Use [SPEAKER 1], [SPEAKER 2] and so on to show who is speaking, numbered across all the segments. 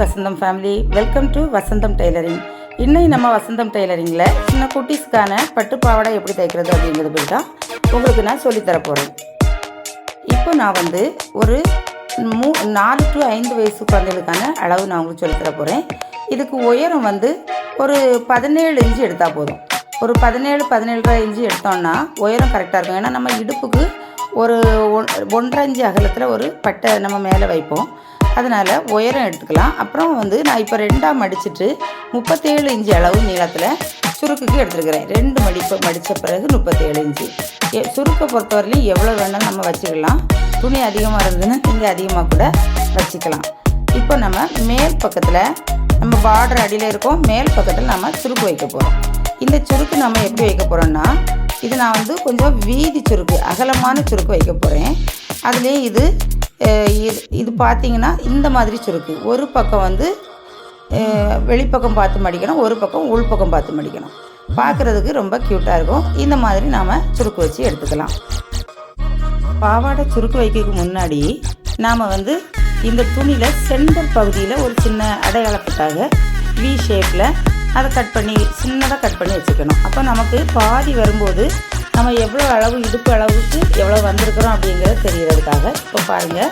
[SPEAKER 1] Vasantham family welcome to Vasantham tailoring இன்னைக்கு நம்ம வசந்தம் டெய்லரிங்கில் சின்ன குட்டீஸ்க்கான பட்டு பாவாடை எப்படி தைக்கிறது அப்படிங்கிறது பற்றி தான் உங்களுக்கு நான் சொல்லித்தர போகிறேன் இப்போ நான் வந்து ஒரு மூ நாலு டு ஐந்து வயசு குழந்தைகளுக்கான அளவு நான் உங்களுக்கு சொல்லித்தர போகிறேன் இதுக்கு உயரம் வந்து ஒரு பதினேழு இன்ச்சு எடுத்தால் போதும். ஒரு பதினேழு பதினேழரை இன்ச்சு எடுத்தோம்னா உயரம் கரெக்டாக இருக்கும். ஏன்னா நம்ம இடுப்புக்கு ஒரு ஒன் ஒன்றரை இன்ச்சு அகலத்தில் ஒரு பட்டை நம்ம மேலே வைப்போம். அதனால் உயரம் எடுத்துக்கலாம். அப்புறம் வந்து நான் இப்போ ரெண்டாக மடிச்சிட்டு முப்பத்தேழு இன்ச்சு அளவு நீளத்தில் சுருக்குக்கு எடுத்துருக்கிறேன். ரெண்டு மடிப்பு மடித்த பிறகு முப்பத்தேழு இன்ச்சு. சுருக்கை பொறுத்தவரையிலையும் எவ்வளோ வேணாலும் நம்ம வச்சுக்கலாம். துணி அதிகமாக இருந்ததுன்னா நீங்கள் அதிகமாக கூட வச்சுக்கலாம். இப்போ நம்ம மேல் பக்கத்தில் நம்ம பார்டர் அடியில் இருக்கோம். மேல் பக்கத்தில் நம்ம சுருக்கு வைக்க போகிறோம் இந்த சுருக்கு நம்ம எப்படி வைக்க போகிறோம்னா இது நான் வந்து கொஞ்சம் வீதி சுருக்கு அகலமான சுருக்கு வைக்க போகிறேன் அதுலேயும் இது இது இது பார்த்தீங்கன்னா இந்த மாதிரி சுருக்கு. ஒரு பக்கம் வந்து வெளிப்பக்கம் பார்த்து மடிக்கணும் ஒரு பக்கம் உள்பக்கம் பார்த்து மடிக்கணும். பார்க்குறதுக்கு ரொம்ப க்யூட்டாக இருக்கும். இந்த மாதிரி நாம் சுருக்கு வச்சு எடுத்துக்கலாம். பாவாடை சுருக்கு வைக்கிறதுக்கு முன்னாடி நாம் வந்து இந்த துணியில் சென்டர் பகுதியில் ஒரு சின்ன அடையாளத்துக்காக வி ஷேப்பில் அதை கட் பண்ணி சின்னதாக கட் பண்ணி வச்சுக்கணும். அப்போ நமக்கு பாதி வரும்போது நம்ம எவ்வளோ அளவு இடுப்பு அளவுக்கு எவ்வளோ வந்திருக்கிறோம் அப்படிங்கிறது தெரிகிறதுக்காக இப்போ பாருங்கள்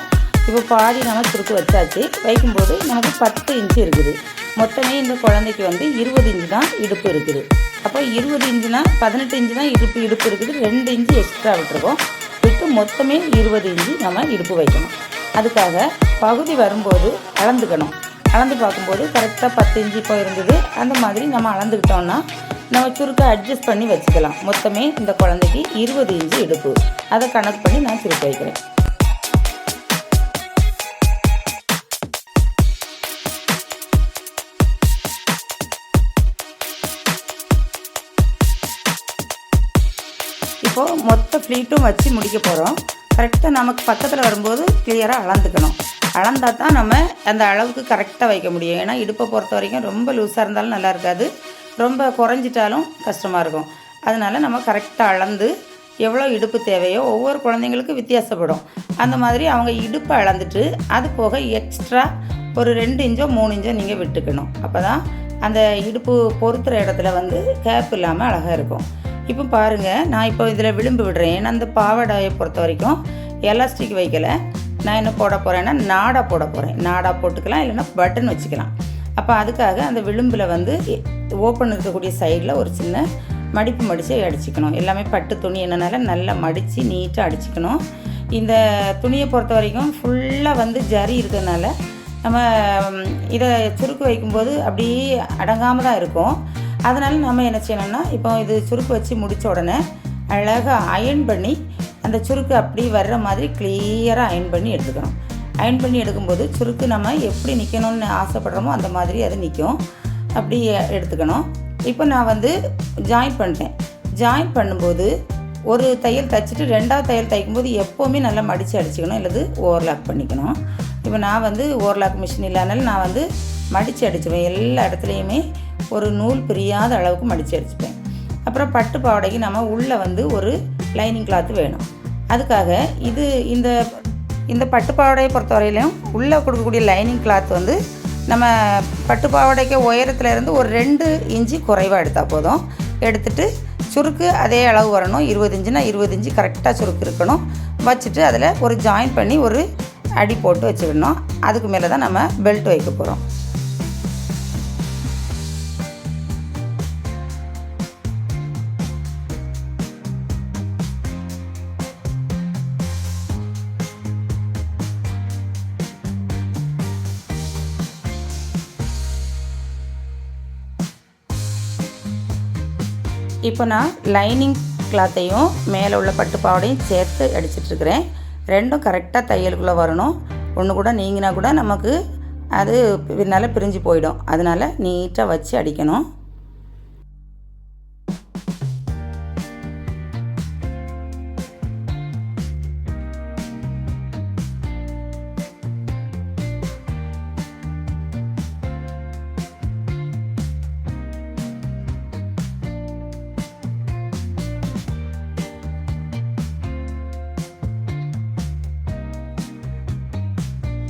[SPEAKER 1] இப்போ பாதி நம்ம சுருக்கு வச்சாச்சு. வைக்கும்போது நமக்கு பத்து இன்ச்சு இருக்குது. மொத்தமே இந்த குழந்தைக்கு வந்து இருபது இன்ச்சு தான் இடுப்பு இருக்குது. அப்போ இருபது இன்ச்சுனா பதினெட்டு இன்ச்சு தான் இடுப்பு இடுப்பு இருக்குது. ரெண்டு இன்ச்சு எக்ஸ்ட்ரா விட்டுருக்கோம். விட்டு மொத்தமே இருபது இன்ச்சு நம்ம இடுப்பு வைக்கணும். அதுக்காக பகுதி வரும்போது அளந்துக்கணும். அளந்து பார்க்கும்போது கரெக்டாக பத்து இன்ச்சு இப்போ இருந்தது. அந்த மாதிரி நம்ம அளந்துக்கிட்டோம்னா நம்ம சுருக்கை அட்ஜஸ்ட் பண்ணி வச்சுக்கலாம். மொத்தமே இந்த குழந்தைக்கு இருபது இன்ச்சு இடுப்பு. அதை கணக்கு பண்ணி நான் சுருக்க வைக்கிறேன். இப்போது மொத்த ஃப்ளீட்டும் வச்சு முடிக்க போகிறோம் கரெக்டாக நமக்கு பக்கத்தில் வரும்போது கிளியராக அளந்துக்கணும். அளந்தா தான் நம்ம அந்த அளவுக்கு கரெக்டாக வைக்க முடியும். ஏன்னா இடுப்பை பொறுத்த வரைக்கும் ரொம்ப லூஸாக இருந்தாலும் நல்லா இருக்காது. ரொம்ப குறைஞ்சிட்டாலும் கஷ்டமாக இருக்கும். அதனால நம்ம கரெக்டாக அளந்து எவ்வளோ இடுப்பு தேவையோ ஒவ்வொரு குழந்தைங்களுக்கு வித்தியாசப்படும். அந்த மாதிரி அவங்க இடுப்பை அளந்துட்டு அது போக எக்ஸ்ட்ரா ஒரு ரெண்டு இன்ச்சோ மூணு இன்ச்சோ நீங்கள் விட்டுக்கணும். அப்போ தான் அந்த இடுப்பு பொறுத்துகிற இடத்துல வந்து கேப் இல்லாமல் அழகாக இருக்கும். இப்போ பாருங்கள் நான் இப்போ இதில் விளிம்பு விடுறேன். ஏன்னா அந்த பாவாடையை பொறுத்த வரைக்கும் எலாஸ்டிக் வைக்கலை. நான் என்ன போட போகிறேன்னா நாடா போட போகிறேன் நாடா போட்டுக்கலாம் இல்லைன்னா பட்டன் வச்சுக்கலாம். அப்போ அதுக்காக அந்த விளிம்பில் வந்து ஓப்பன் இருக்கக்கூடிய சைடில் ஒரு சின்ன மடிப்பு மடித்து அடிச்சுக்கணும். எல்லாமே பட்டு துணி என்னனால நல்லா மடித்து நீட்டாக அடிச்சுக்கணும். இந்த துணியை பொறுத்த வரைக்கும் ஃபுல்லாக வந்து ஜரி இருக்கிறதுனால நம்ம இதை சுருக்கு வைக்கும்போது அப்படியே அடங்காமல் தான் இருக்கும். அதனால் நம்ம என்ன செய்யணும்னா இப்போ இது சுருக்கு வச்சு முடித்த உடனே அழகாக அயன் பண்ணி அந்த சுருக்கு அப்படி வர்ற மாதிரி கிளியராக அயன் பண்ணி எடுத்துக்கணும். அயன் பண்ணி எடுக்கும்போது சுருக்கு நம்ம எப்படி நிற்கணும்னு ஆசைப்படுறோமோ அந்த மாதிரி அது நிற்கும் அப்படி எடுத்துக்கணும். இப்போ நான் வந்து ஜாயின் பண்ணிட்டேன். ஜாயின் பண்ணும்போது ஒரு தையல் தைச்சிட்டு ரெண்டாவது தையல் தைக்கும்போது எப்போவுமே நல்லா மடித்து அடிச்சுக்கணும் இல்லது ஓவர்லாக் பண்ணிக்கணும். இப்போ நான் வந்து ஓவர்லாக் மிஷின் இல்லாதனால நான் வந்து மடித்து அடிச்சிடுவேன் எல்லா இடத்துலையுமே ஒரு நூல் பிரியாத அளவுக்கு மடித்து அடிச்சுப்பேன். அப்புறம் பட்டு பாவாடைக்கு நம்ம உள்ளே வந்து ஒரு லைனிங் கிளாத்து வேணும். அதுக்காக இது இந்த இந்த பட்டு பாவாடையை பொறுத்தவரையிலையும் உள்ளே கொடுக்கக்கூடிய லைனிங் கிளாத் வந்து நம்ம பட்டு பாவாடைக்கு ஒரு ரெண்டு இன்ச்சு குறைவாக எடுத்தால் போதும். எடுத்துட்டு சுருக்கு அதே அளவு வரணும். இருபது இன்ச்சுனா இருபது இன்ச்சு கரெக்டாக சுருக்கு இருக்கணும். வச்சுட்டு அதில் ஒரு ஜாயின் பண்ணி ஒரு அடி போட்டு வச்சுக்கணும் அதுக்கு மேலே தான் நம்ம பெல்ட் வைக்க போகிறோம் இப்போ நான் லைனிங் கிளாத்தையும் மேலே உள்ள பட்டுப்பாடையும் சேர்த்து அடிச்சிட்ருக்கிறேன் ரெண்டும் கரெக்டாக தையலுக்குள்ளே வரணும். ஒன்று கூட நீங்கினா கூட நமக்கு அது பின்னால் பிரிஞ்சு போயிடும். அதனால் நீட்டாக வச்சு அடிக்கணும்.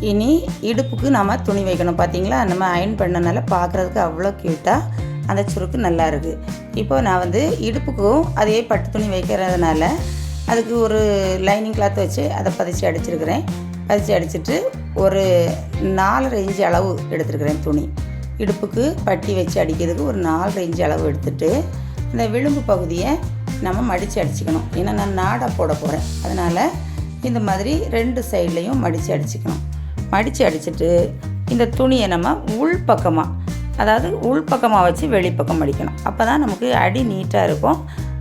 [SPEAKER 1] இனி இடுப்புக்கு நம்ம துணி வைக்கணும் பார்த்திங்களா நம்ம அயன் பண்ணனால பார்க்குறதுக்கு அவ்வளோ க்யூட்டாக அந்த சுருக்கு நல்லா இருக்குது இப்போ நான் வந்து இடுப்புக்கும் அதே பட்டு துணி வைக்கிறதுனால அதுக்கு ஒரு லைனிங் கிளாத் வச்சு அதை பதிச்சு அடிச்சிருக்கிறேன். பதிச்சு அடிச்சுட்டு ஒரு நாலரை இஞ்சு அளவு எடுத்துருக்கிறேன் துணி. இடுப்புக்கு பட்டி வச்சு அடிக்கிறதுக்கு ஒரு நாலரை இஞ்சு அளவு எடுத்துட்டு இந்த விளிம்பு பகுதியை நம்ம மடித்து அடிச்சுக்கணும். ஏன்னா நான் நாடாக போட போகிறேன் அதனால் இந்த மாதிரி ரெண்டு சைட்லேயும் மடித்து அடிச்சுக்கணும். மடித்து அடிச்சுட்டு இந்த துணியை நம்ம உள் பக்கமாக அதாவது உள் பக்கமாக வச்சு வெளிப்பக்கம் அடிக்கணும். அப்போ தான் நமக்கு அடி நீட்டாக இருக்கும்.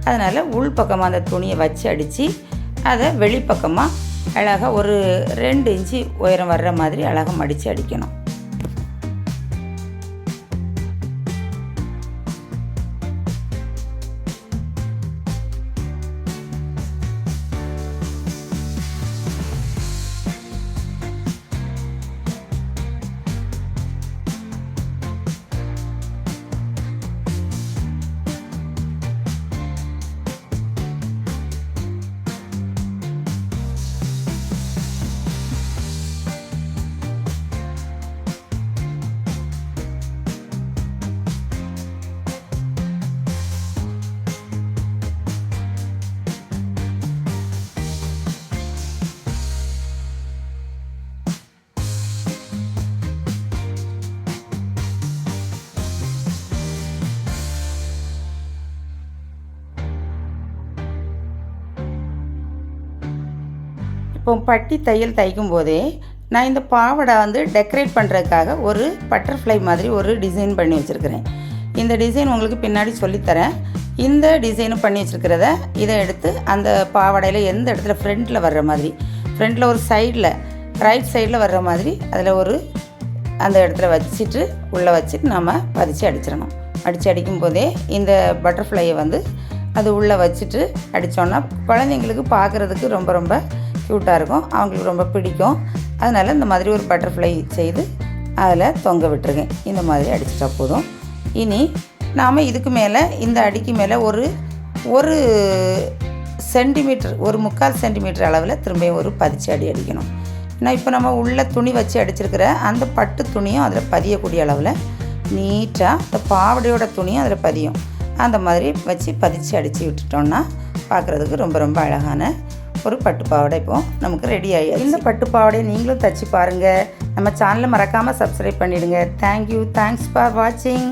[SPEAKER 1] அதனால் உள் பக்கமாக அந்த துணியை வச்சு அடித்து அதை வெளிப்பக்கமாக அழகாக ஒரு ரெண்டு இன்ச்சு உயரம் வர்ற மாதிரி அழகாக மடித்து அடிக்கணும். இப்போ பட்டி தையல் தைக்கும் போதே நான் இந்த பாவாடை வந்து டெக்கரேட் பண்ணுறதுக்காக ஒரு பட்டர்ஃப்ளை மாதிரி ஒரு டிசைன் பண்ணி வச்சுருக்கிறேன். இந்த டிசைன் உங்களுக்கு பின்னாடி சொல்லித்தரேன். இந்த டிசைனும் பண்ணி வச்சுருக்கிறத இதை எடுத்து அந்த பாவாடையில் எந்த இடத்துல ஃப்ரண்ட்டில் வர்ற மாதிரி ஃப்ரண்ட்டில் ஒரு சைடில் ரைட் சைடில் வர்ற மாதிரி அதில் ஒரு அந்த இடத்துல வச்சுட்டு உள்ளே வச்சுட்டு நம்ம பதிச்சு அடிச்சிடணும். அடித்து அடிக்கும் போதே இந்த பட்டர்ஃப்ளையை வந்து அது உள்ளே வச்சுட்டு அடித்தோன்னா குழந்தைங்களுக்கு பார்க்குறதுக்கு ரொம்ப ரொம்ப க்யூட்டாக இருக்கும். அவங்களுக்கு ரொம்ப பிடிக்கும். அதனால் இந்த மாதிரி ஒரு பட்டர்ஃப்ளை செய்து அதில் தொங்க விட்டுருங்க. இந்த மாதிரி அடிச்சிட்டா போதும். இனி நாம் இதுக்கு மேலே இந்த அடிக்கு மேலே ஒரு ஒரு சென்டிமீட்டர் ஒரு முக்கால் சென்டிமீட்டர் அளவில் திரும்பியும் ஒரு பதிச்சு அடி அடிக்கணும். ஏன்னா இப்போ நம்ம உள்ள துணி வச்சு அடிச்சிருக்கிற அந்த பட்டு துணியும் அதில் பதியக்கூடிய அளவில் நீட்டாக இந்த பாவடையோட துணியும் அதில் பதியும். அந்த மாதிரி வச்சு பதிச்சு அடித்து விட்டுட்டோம்னா பார்க்குறதுக்கு ரொம்ப ரொம்ப அழகான ஒரு பட்டு பாவாடை இப்போ நமக்கு ரெடி ஆகிடும் இந்த பட்டு பாவாடையை நீங்களும் தச்சு பாருங்கள் நம்ம சேனலை மறக்காமல் சப்ஸ்கிரைப் பண்ணிவிடுங்க தேங்க்யூ தேங்க்ஸ் ஃபார் வாட்சிங்